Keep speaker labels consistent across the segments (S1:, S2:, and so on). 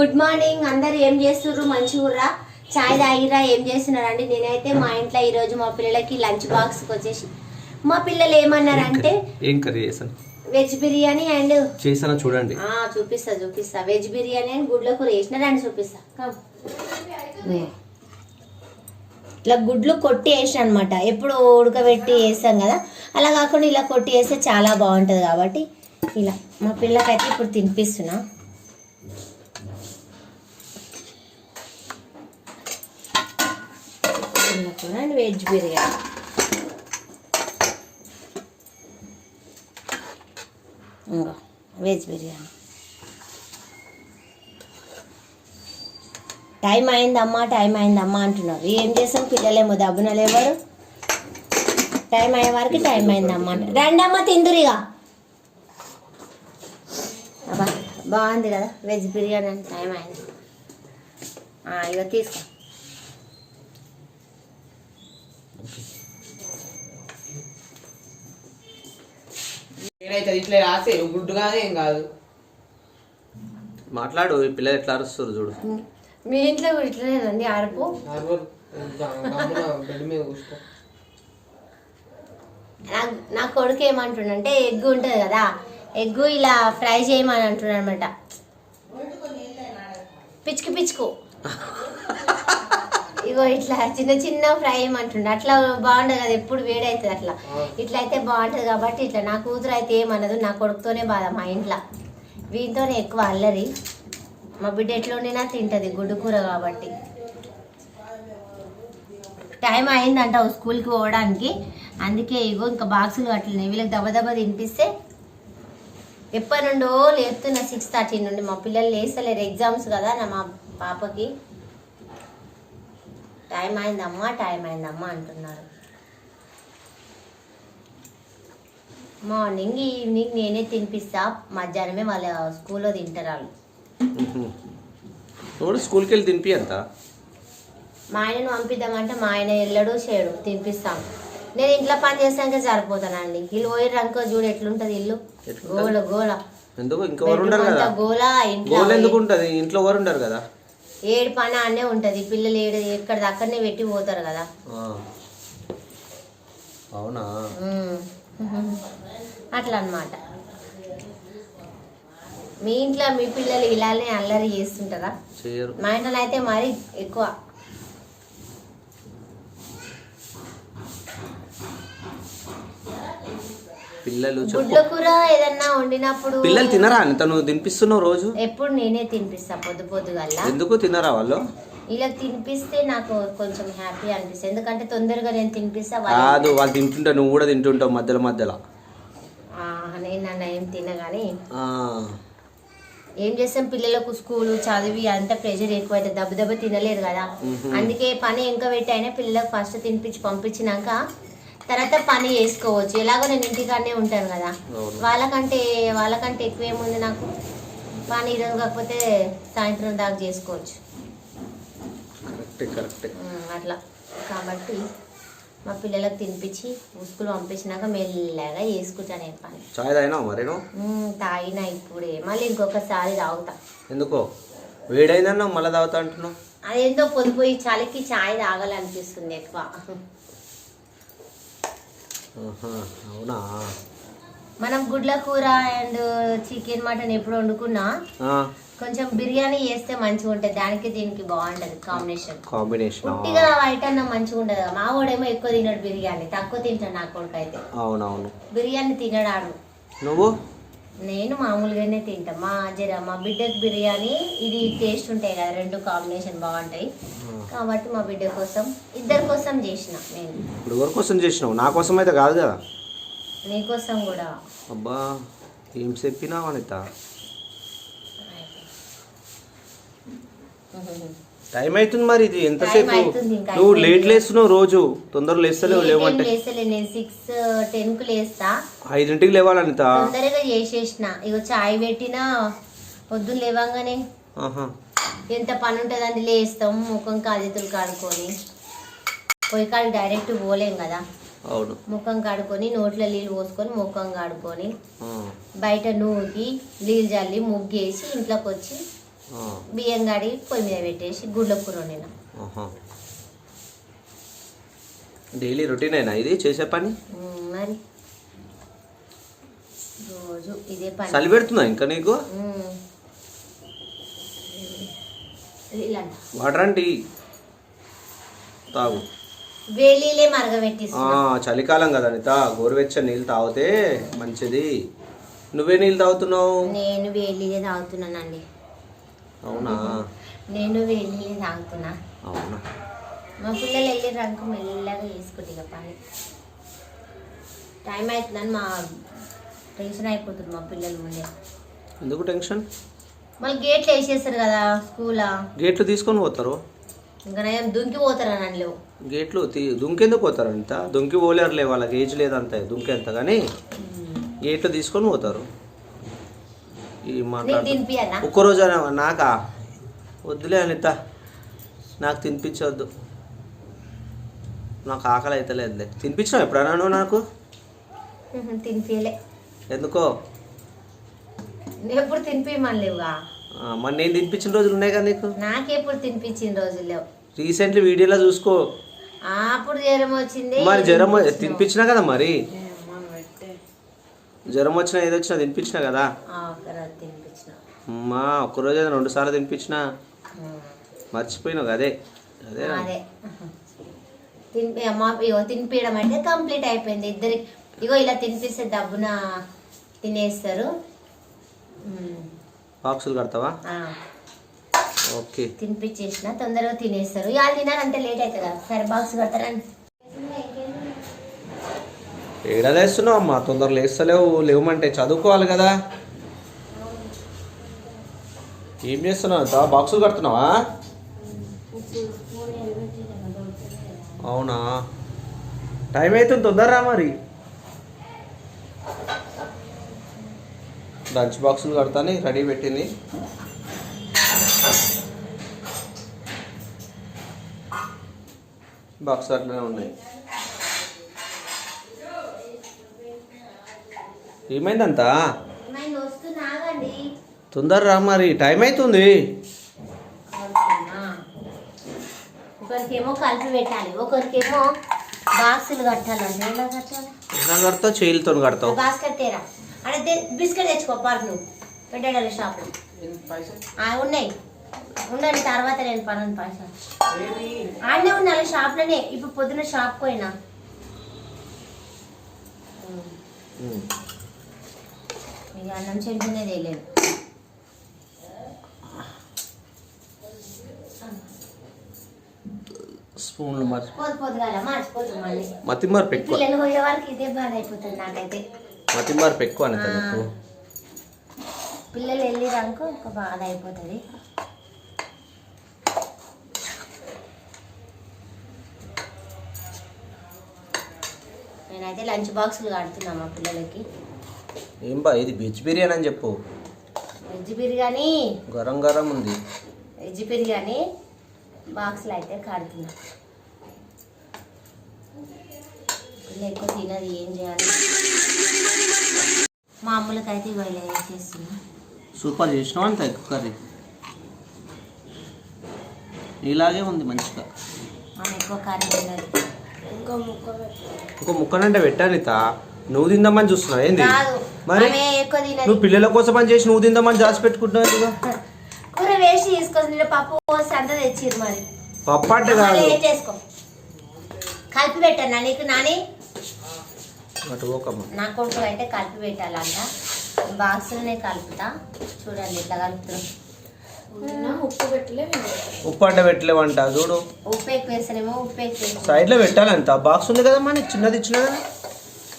S1: Good morning. అందరు ఏం చేస్తుర్రు? మంచిగుర్రా చాయ్ తాగిరా ఏం చేస్తున్నారండి? నేనైతే మా ఇంట్లో ఈరోజు మా పిల్లలకి లంచ్ బాక్స్కి వచ్చేసి మా పిల్లలు ఏమన్నారంటే
S2: ఏం కర్రీ? చేశాను
S1: వెజ్ బిర్యానీ అండ్
S2: చేశాను చూడండి.
S1: ఆ, చూపిస్తా చూపిస్తా. వెజ్ బిర్యానీ అండ్ గుడ్ల కూర వేసినారండి చూపిస్తా. ఇట్లా గుడ్లు కొట్టి వేసిన అనమాట ఎప్పుడు ఉడకబెట్టి వేస్తాం కదా. అలా కాకుండా ఇలా కొట్టి వేస్తే చాలా బాగుంటుంది కాబట్టి ఇలా మా పిల్లకైతే ఇప్పుడు తినిపిస్తున్నా. అండ్ వెజ్ బిర్యానీ ఇంకో వెజ్ బిర్యానీ టైం అయిందమ్మా టైం అయిందమ్మా అంటున్నారు ఏం చేస్తాం పిల్లలేమో దబ్బున లేవరు టైం అయ్యే వరకు టైం అయిందమ్మా రండి అమ్మ తిందురిగా అబ్బా బాగుంది కదా వెజ్ బిర్యానీ అని టైం అయింది ఇగో తీసుకో
S3: నేనైతే ఇట్లా రాసే గుడ్డు కాదు ఏం కాదు.
S2: మాట్లాడు ఈ పిల్లలు ఎట్లా అరుస్తారు చూడు.
S1: మీ ఇంట్లో కూడా ఇట్లనేనండి అరుపు నా నా కొడుకు ఏమంటుండంటే ఎగ్ ఉంటుంది కదా ఎగ్ ఇలా ఫ్రై చేయమని అంటున్నాడు అనమాట పిచ్చుకు పిచ్చుకు. ఇగో ఇట్లా చిన్న చిన్న ఫ్రై చేయమంటుండే అట్లా బాగుండదు కదా ఎప్పుడు వేడవుతుంది అట్లా. ఇట్లా అయితే బాగుంటుంది కాబట్టి ఇట్లా నా కూతురు అయితే ఏమన్నదు నా కొడుకుతోనే బాధ మా ఇంట్లో. వీటితోనే ఎక్కువ అల్లరి. మా బిడ్డ ఎట్లా వండినా తింటది గుడ్డు కూర కాబట్టి. టైం అయిందంట స్కూల్కి పోవడానికి. అందుకే ఇగో ఇంకా బాక్సులు అట్లనే వీళ్ళకి దెబ్బ దెబ్బ తినిపిస్తే ఎప్పటి నుండో లేస్తున్నా సిక్స్ థర్టీ నుండి. మా పిల్లలు లేస్తలేరు ఎగ్జామ్స్ కదా నా మా పాపకి. టైం అయిందమ్మా టైం అయిందమ్మా అంటున్నారు. మార్నింగ్ ఈవినింగ్ నేనే తినిపిస్తా మధ్యాహ్నమే వాళ్ళ స్కూల్లో తింటారు వాళ్ళు.
S2: నువ్వు స్కూల్కి వెళ్ళి తినిపి అంత.
S1: మా ఆయనను పంపిద్దామంటే మా ఆయన వెళ్ళడు చేయడు తినిపిస్తాం. నేను ఇంట్లో పని చేస్తాక సరిపోతానండి. ఇల్లు పోయి రంకో చూడు ఎట్లుంటది ఇల్లు? గోల గోల.
S2: ఎందుకు? ఇంకెవరు ఉండరు
S1: బెడ్రూమ్
S2: కదా
S1: అంతా గోల ఇంట్లో
S2: ఎందుకు ఉంటది? ఇంట్లో ఎవరు ఉండరు కదా.
S1: ఏడు పని అనే ఉంటది. పిల్లలు ఏడు ఎక్కడ అక్కడనే పెట్టి పోతారు కదా.
S2: అవునా.
S1: అట్లా అన్నమాట మీ ఇంట్లో మీ పిల్లలు ఇలానే అల్లరి చేస్తుంటారా? మా ఇంట్లో అయితే మరీ ఎక్కువ.
S2: పిల్లలు
S1: గుడ్ల కూర ఏదన్నా వండినప్పుడు
S2: పిల్లలు తినరా నువ్వు తినిపిస్తున్నావు రోజు?
S1: ఎప్పుడు నేనే తినిపిస్తా పొద్దు పొద్దుగల్లా.
S2: ఎందుకు తినరా వాళ్ళు?
S1: ఇలా తినిపిస్తే నాకు కొంచెం హ్యాపీ అనిపిస్తుంది. ఎందుకంటే తొందరగా నేను తినిపిస్తా వాళ్ళు
S2: కాదు వాళ్ళు తింటుంటే నువ్వు కూడా తింటుంటావు మధ్యలో మధ్యలో.
S1: ఆ, నేను నన్ను ఏం తినగాని
S2: ఆ.
S1: ఏం చేస్తాం? పిల్లలకు స్కూల్ చదివి అంత ప్రెషర్ ఎక్కువ అయితే దెబ్బ దెబ్బ తినలేరు కదా. అందుకే పని ఇంకా పెట్టి అయినా పిల్లలకు ఫస్ట్ తినిపించి పంపించినాక తర్వాత పని చేసుకోవచ్చు. ఎలాగో నేను ఇంటికాడనే ఉంటాను కదా. వాళ్ళకంటే వాళ్ళకంటే ఎక్కువ ఏముంది నాకు? పని ఈరోజు కాకపోతే సాయంత్రం దాకా చేసుకోవచ్చు. అట్లా. కాబట్టి మా పిల్లలకు తినిపించి స్కూల్ పంపించినాక మెల్లగా చేసుకుంటాను నేను పని.
S2: చాయ్ తాగినావు మరి
S1: తాగినా ఇప్పుడే. మళ్ళీ ఇంకొకసారి తాగుతా.
S2: ఎందుకో? వేడైందన్నావు మళ్ళీ తాగుతా అంటున్నావు?
S1: అదేందో పొద్దుపోయి చలికి చాయ్ తాగాలనిపిస్తుంది ఎక్కువ.
S2: అవునా?
S1: మనం గుడ్ల కూర అండ్ చికెన్ మటన్ ఎప్పుడు వండుకున్నా కొంచెం బిర్యానీ చేస్తే మంచిగా ఉంటుంది. దానికి దీనికి బాగుంటది కాంబినేషన్.
S2: కాంబినేషన్
S1: ఉట్టిగా వైట్ అన్న మంచిగా ఉండదు. మా వాడేమో ఎక్కువ తినడు బిర్యానీ. తక్కువ తింటాడు నా కొడుకు అయితే.
S2: అవునవును.
S1: బిర్యానీ తినడాడు.
S2: నువ్వు?
S1: నేను మామూలుగానే తింటా. మా జర మా బిడ్డకి బిర్యానీ ఇది టేస్ట్ ఉంటాయి కదా రెండు కాంబినేషన్ బాగుంటాయి. కాబట్టి మా బిడ్డ కోసం ఇద్దరి కోసం చేసిన నేను.
S2: ఇప్పుడు ఎవరి కోసం చేసినావు? నా కోసం అయితే కాదు కదా?
S1: నీకోసం కూడా.
S2: అబ్బా ఏం చెప్పినావు అనిత? టైం అవుతుంది మరి ఇది. ఎంతసేపు?
S1: అవుతుంది, ఇంకా.
S2: నువ్వు. లేట్ లేస్తున్నావు రోజు. తొందరగా లేస్తలేవు లేవంటే.
S1: నేను సిక్స్ టెన్కు లేస్తా.
S2: ఐదింటికి లేవాలి అనిత
S1: తొందరగా చేసేసిన. ఇగో చాయ్ పెట్టినా పొద్దున్న లేవంగానే.
S2: ఆహా.
S1: ఎంత పని ఉంటుందండి లేస్తాం ముఖం కాజెతులు కాడుకొని. పొయ్యి కాడికి డైరెక్ట్ పోలేం కదా.
S2: అవును.
S1: ముఖం కడుకొని నోట్లో నీళ్ళు పోసుకొని ముఖం కడుకొని.
S2: ఆ,
S1: బయట నూకి నీళ్ళు చల్లి ముగ్గేసి ఇంట్లోకి వచ్చి బియ్యం గడి పొయ్యి మీద పెట్టేసి గుడ్ల కూర వండిన.
S2: డైలీ రొటీనేనా ఇది చేసే పని?
S1: మరి. రోజు ఇదే పని.
S2: చలి పెడుతుందా ఇంకా నీకు? వాటర్ అంటే తాగు.
S1: వేలీలే
S2: చలికాలం కదా అనిత గోరువెచ్చని నీళ్ళు తాగితే మంచిది. నువ్వే నీళ్ళు తాగుతున్నావు?
S1: నేను వేలీలే తాగుతున్నానండి.
S2: అవునా?
S1: నేను వేలీలే తాగుతున్నా.
S2: అవునా?
S1: మా పిల్లలు వెళ్ళి రంకు మెల్లగా వేసుకుంటే ఇక పని. టైం అవుతుందని మా టెన్షన్ అయిపోతుంది మా పిల్లలు ముందే.
S2: ఎందుకు టెన్షన్?
S1: మళ్ళీ గేట్లు వేసేస్తారు కదా స్కూలా?
S2: గేట్లు తీసుకొని పోతారు?
S1: ఇంకా నేను దుంకి పోతారు అని లేవు
S2: గేట్లు దుంకెందుకు పోతారు అంత దుంకి పోలేరులే వాళ్ళకి ఏజ్ లేదంత దుంకెంత కానీ? గేట్లు తీసుకొని పోతారు. ఈ
S1: నీకు
S2: మాట్లాడు ఒక్కరోజు నాకా? వద్దులే అనిత. నాకు తినిపించవద్దు నాకు ఆకలి అవుతలేదులే తినిపించినావు ఎప్పుడన్నా నువ్వు నాకు?
S1: తినిపియలే
S2: ఎందుకో?
S1: ఎప్పుడు తినిపిమని లేవుగా
S2: ఆ, మరి నేను తినిపించిన రోజులు ఉన్నాయి కదా నీకు?
S1: నాకెప్పుడు తినిపించిన రోజులు లేవు.
S2: రీసెంట్లీ వీడియోలో చూసుకో.
S1: అప్పుడు జ్వరం వచ్చింది.
S2: మరి జ్వరం. తినిపించినా కదా మరి? జ్వరం వచ్చినా ఏదో వచ్చినా తినిపించినా కదా?
S1: ఆ, ఒక్కరోజు తినిపించిన.
S2: అమ్మా ఒక్కరోజు ఏదో రెండు సార్లు తినిపించినా? మర్చిపోయినావు అదే? అదే.
S1: అదే. తినిపి అమ్మ ఇగో తినిపించడం అంటే కంప్లీట్ అయిపోయింది. ఇద్దరికి ఇగో ఇలా తినిపిస్తే డబ్బున తినేస్తారు.
S2: బాక్సులు కడతావా? ఓకే.
S1: తినిపించేసిన తొందరగా తినేస్తారు. ఇవాళ తినాలంటే లేట్ అవుతుంది కదా. సరే బాక్స్ కడతారని
S2: ఏడా లేస్తున్నావు అమ్మా తొందరగా లేస్తలేవు లేవమంటే చదువుకోవాలి కదా. ఏం చేస్తున్నావు? అంత బాక్సులు కడుతున్నావా? అవునా? టైం అవుతుంది తొందరరా మరి. లంచ్ బాక్సులు కడతాను రెడీ పెట్టింది. బాక్స్ అట్లనే ఉన్నాయి. ఏమైందంతా? తొందర రా మరి టైం అవుతుంది.
S1: ఒకరికేమో కలిపి పెట్టాలి ఒకరికేమో బాక్సులు కట్టాలండి ఎలా కట్టాలి?
S2: ఎలా కడతావు? చేయిలతో కడతావు.
S1: బాస్కెట్ తేరా. అంటే బిస్కెట్ తెచ్చుకో పార్క్ నువ్వు. పెట్టాడు షాప్లో. ఉన్నాయి. ఉండండి తర్వాత నేను పనులు పైసలు. ఆడనే ఉండాలి షాప్లోనే. ఇప్పుడు పొద్దున షాప్ పోయినా. మీకు అన్నం చెంటునే తెలియదు
S2: స్పూన్లు మతి మార్పు ఎక్కువ.
S1: పిల్లలు పోయే వరకు ఇదే బాధ అయిపోతుంది నాకైతే.
S2: మతి మార్పు ఎక్కువ అనిత నీకు.
S1: పిల్లలు వెళ్ళి రంకు ఒక బాధ అయిపోతుంది. నేనైతే లంచ్ బాక్సులు కడుతున్నా మా పిల్లలకి.
S2: ఏం బా ఇది వెజ్ బిర్యానీ అని చెప్పు.
S1: వెజ్ బిర్యానీ
S2: గరం గరం ఉంది.
S1: వెజ్ బిర్యానీ బాక్సులు అయితే కడుతున్నా. ఎక్కువ తినది ఏం చేయాలి? మామూలుకైతే ఇవాళ ఏం చేస్తున్నా.
S2: సూపర్ చేసినావు అంత ఎక్కువ కర్రీ. ఇలాగే ఉంది మంచిగా.
S1: ఎక్కువ కర్రీ తినదు.
S2: ఇంకో ముక్కనంటే పెట్టానిత నువ్వు తిందామని చూస్తున్నావు ఏంది?
S1: కాదు.
S2: మరి నువ్వు పిల్లల కోసం అని చేసి నువ్వు తిందామని జాసి పెట్టుకుంటున్నావు.
S1: కూర వేసి తీసుకొని పప్పు అంతా తెచ్చిర్రు మరి.
S2: పప్పు అంటే కాదు.
S1: కలిపి పెట్టాను నీకు నాని?
S2: అటు పోకమ్మ.
S1: నా కొడుకు అయితే కలిపి పెట్టాలంట. బాక్స్లోనే కలుపుతా. చూడండి ఇట్లా కలుపుతున్నాం
S4: ఉప్పు
S2: అంటే పెట్టలేవంట. చూడు.
S1: ఉప్పు ఎక్కువ వేస్తారేమో ఉప్పు ఎక్కువ వేస్తాం
S2: సైడ్లో పెట్టాలంట. బాక్స్ ఉంది కదా మన చిన్నది ఇచ్చిన కదా?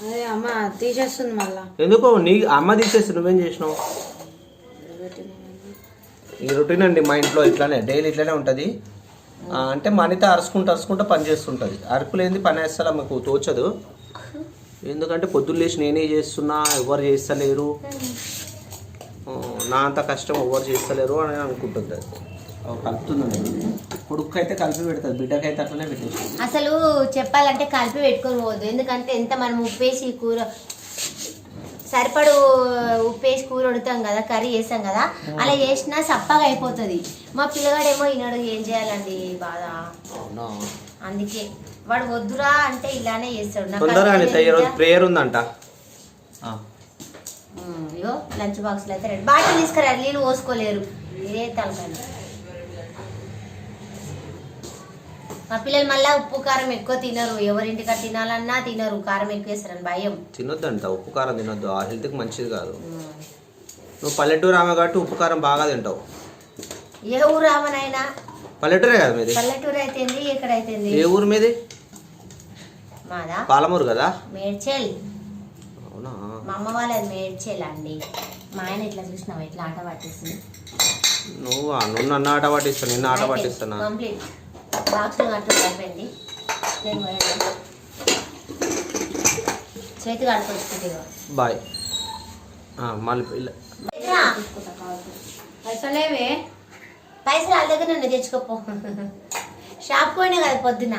S4: అదే అమ్మ తీసేస్తుంది మళ్ళా.
S2: ఎందుకో నీ అమ్మ తీసేసి నువ్వేం చేసినావు? ఈ రొటీన్ అండి మా ఇంట్లో ఇట్లానే డైలీ ఇట్లానే ఉంటుంది. అంటే మనిత అరుచుకుంటూ అరుచుకుంటూ పని చేస్తుంటుంది. అరుకులేంది పని వేస్తా మాకు తోచదు. ఎందుకంటే పొద్దున్న లేచి నేనే చేస్తున్నా ఎవరు చేస్తలేరు. నా అంత కష్టం ఎవరు చేస్తలేరు అని అనుకుంటుంది. కొడుకు అయితే కలిపి పెడుతుంది బిడ్డకైతే అట్లనే పెట్టేసి
S1: అసలు చెప్పాలంటే కలిపి పెట్టుకొని పోవద్దు. ఎందుకంటే ఎంత మనం ఉప్పేసి కూర సరిపడు ఉప్పు వేసి కూర వండుతాం కదా కర్రీ చేస్తాం కదా అలా చేసినా సప్పగా అయిపోతుంది. మా పిల్లగాడేమో ఈనాడు ఏం చేయాలండి బాధ?
S2: అవునా?
S1: అందుకే వాడు వద్దురా అంటే ఇలానే చేస్తాడు?
S2: ప్రేయర్ ఉందంట.
S1: ఇగో లంచ్ బాక్స్లో అయితే రెడీ. బాటిల్ తీసుకురా నీళ్ళు పోసుకోలేరు. ఇదే తలకాయ మా పిల్లలు మళ్ళీ ఉప్పు కారం ఎక్కువ తినరు. ఎవరింటికా తినాలన్నా తినరు. కారం ఎక్కువ వేస్తారని భయం.
S2: తినొద్దంట. ఉప్పు కారం తినొద్దు. ఆ హెల్త్కి మంచిది కాదు. నువ్వు పల్లెటూరు ఆమె కాబట్టి ఉప్పు కారం బాగా తింటావు.
S1: ఏ ఊరు రామనైనా
S2: పల్లెటూరే కదా మీది?
S1: పల్లెటూరు అయితేంది ఎక్కడైతేంది
S2: ఏ ఊరు మీది?
S1: మాదా?
S2: పాలమూరు కదా?
S1: మేడ్చల్.
S2: అవునా?
S1: మా అమ్మ వాళ్ళది మేడ్చల్ అండి. మా ఆయన ఇట్లా చూసినావు? ఇట్లా ఆట పట్టేసింది
S2: నువ్వు? నువ్వు నన్ను ఆట పట్టిస్తాను నిన్ను ఆట పట్టిస్తానా
S1: కంప్లీట్ బాక్స్ కట్టు అయిపోయింది నేను పోయాను. చేతి కడుకొచ్చుకుంటే
S2: బాయ్. మళ్ళీ
S4: పైసలేవే?
S1: పైసలు వాళ్ళ దగ్గర నుండి తెచ్చుకోపో. షాప్ పోయినా కదా పొద్దున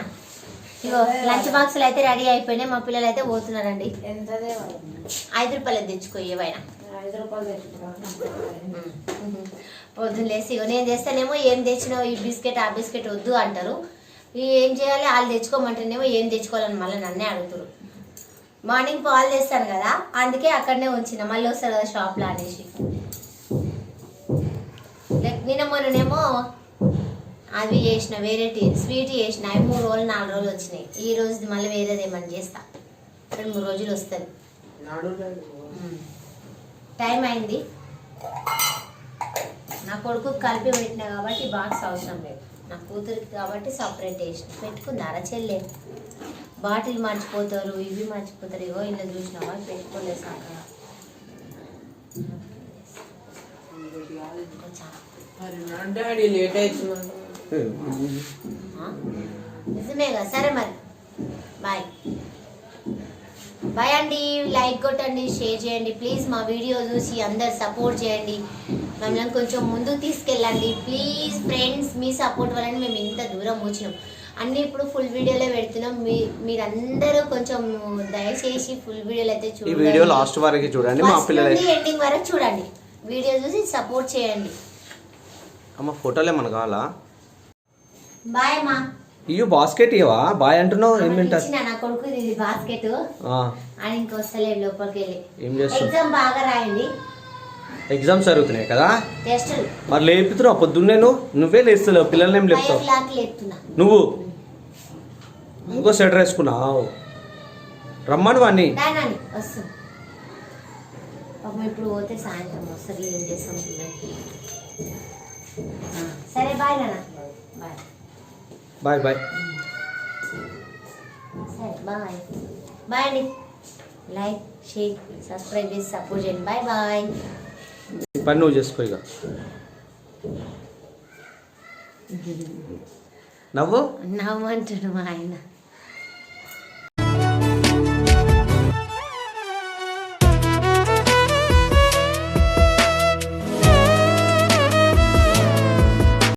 S1: ఇగో లంచ్ బాక్సులు అయితే రెడీ అయిపోయినాయి. మా పిల్లలు అయితే పోతున్నారండి? ఐదు రూపాయలు తెచ్చుకో ఏవైనా.
S4: ఐదు రూపాయలు తెచ్చుకురా.
S1: పొద్దున్న లేసి ఇగో నేను తెస్తానేమో ఏం తెచ్చినావు ఈ బిస్కెట్ ఆ బిస్కెట్ వద్దు అంటారు. ఏం చేయాలి? వాళ్ళు తెచ్చుకోమంటేనేమో ఏం తెచ్చుకోవాలని మళ్ళీ నన్నే అడుగుతారు. మార్నింగ్ పాలు తెస్తాను కదా అందుకే అక్కడనే ఉంచిన. మళ్ళీ వస్తారు కదా షాప్లో అనేసి. నిన్న మొన్ననేమో అవి చేసిన వేరేటి స్వీట్ చేసిన. అవి మూడు రోజులు నాలుగు రోజులు వచ్చినాయి. ఈ రోజు మళ్ళీ వేరేది ఏమని చేస్తా. రెండు మూడు రోజులు వస్తుంది. టైం అయింది నా కొడుకు కలిపి పెట్టినా కాబట్టి బాక్స్ అవసరం లేదు. నా కూతురికి కాబట్టి సపరేట్ వేసిన పెట్టుకుందారా చెల్లె? బాటిల్ మర్చిపోతారు ఇవి మర్చిపోతారు. ఇగో ఇలా చూసినావా? పెట్టుకోలేదు? నిజమే కదా సరే మరి. బాయ్. బాయ్ అండి. లైక్ కొట్టండి షేర్ చేయండి. ప్లీజ్ మా వీడియో చూసి అందరు సపోర్ట్ చేయండి. మమ్మల్ని కొంచెం ముందుకు తీసుకెళ్ళండి. ప్లీజ్ ఫ్రెండ్స్ మీ సపోర్ట్ వలన మేము ఇంత దూరం వచ్చినాం. అన్ని ఇప్పుడు ఫుల్ వీడియోలో పెడుతున్నాం. మీ మీరందరూ కొంచెం దయచేసి ఫుల్ వీడియోలు అయితే చూడండి.
S2: వీడియో లాస్ట్ వరకు చూడండి మా పిల్లలు
S1: ఎండింగ్ వరకు చూడండి. వీడియో చూసి సపోర్ట్ చేయండి.
S2: అమ్మ ఫోటోలు ఏమన్నా కావాలా?
S1: బాయ్ అమ్మా.
S2: ఇయ్యో బాస్కెట్ ఇవా బాయ్ అంటున్నావు ఏం
S1: ఇచ్చిన నా కొడుకు ఇది బాస్కెట్
S2: ఆ,
S1: అని ఇంకొస్తలేదు లోపలికి వెళ్ళి.
S2: ఏం చేస్తావు
S1: ఎగ్జామ్ బాగా రాయండి.
S2: ఎగ్జామ్స్ జరుగుతున్నాయి కదా? మరి లేపుతున్నావు పొద్దున్నే నువ్వు? నువ్వే లేస్తలేవు పిల్లల్ని ఏం లేపుతావు నువ్వు? ఇంకో స్వెటర్ వేసుకున్నావు. రమ్మను
S1: పాపం ఇప్పుడు పోతే సాయంత్రం వస్తుంది ఏం చేస్తాం సరే బాయ్ నాన్న. Bye.
S2: Bye bye
S1: bye bye అండి లైక్ షేర్ సబ్స్క్రైబ్ చేసి సపోర్ట్ చేయండి బాయ్ బాయ్
S2: పని నువ్వు చేసుకో ఇక. నవ్వు?
S1: నవ్వంటాడు మా ఆయన.